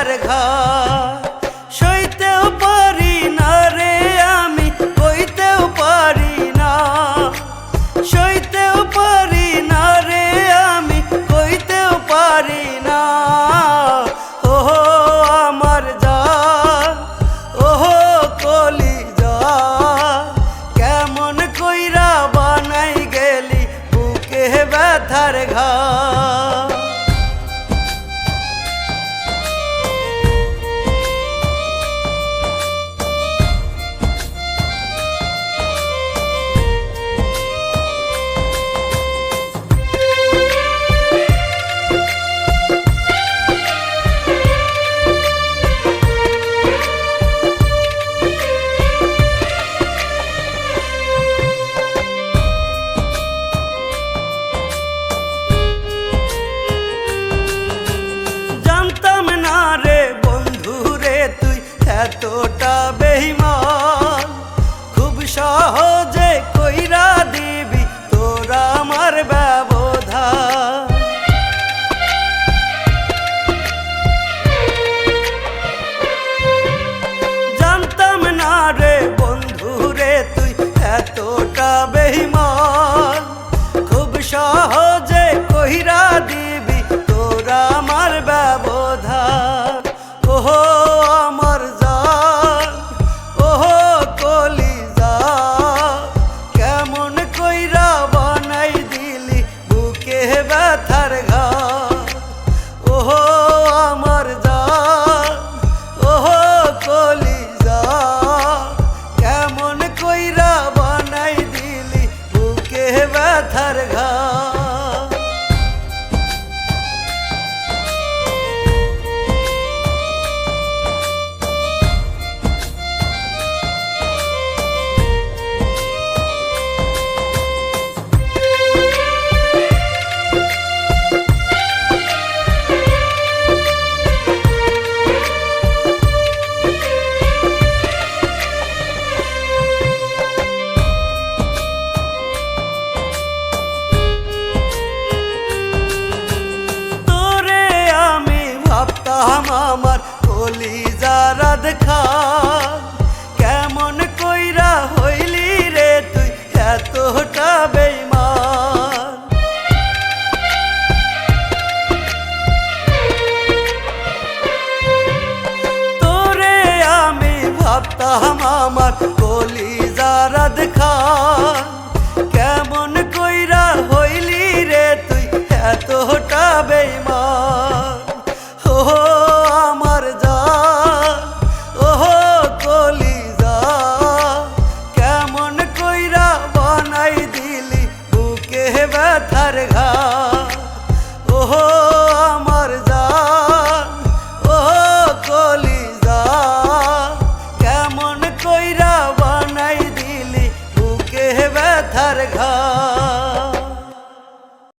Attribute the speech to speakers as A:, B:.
A: ব্যথার ঘা সইতেও পারি না রে আমি কইতেও পারি না। সইতেও পারি না রে আমি কইতেও পারি না। ও আমার জান ওহো কলি যা কেমন কইরা বানাই গেলি, বুকে ব্যথার ঘা। এতটা বেইমান কইরা বানাই দিলি বুকে ব্যথার ঘা। আমার কলিজা রাধ খা কেমন কইরা হইলি রে তুই এতটা তোরে আমি ভাবতাম আমার কলিজা রাধ খা ঘা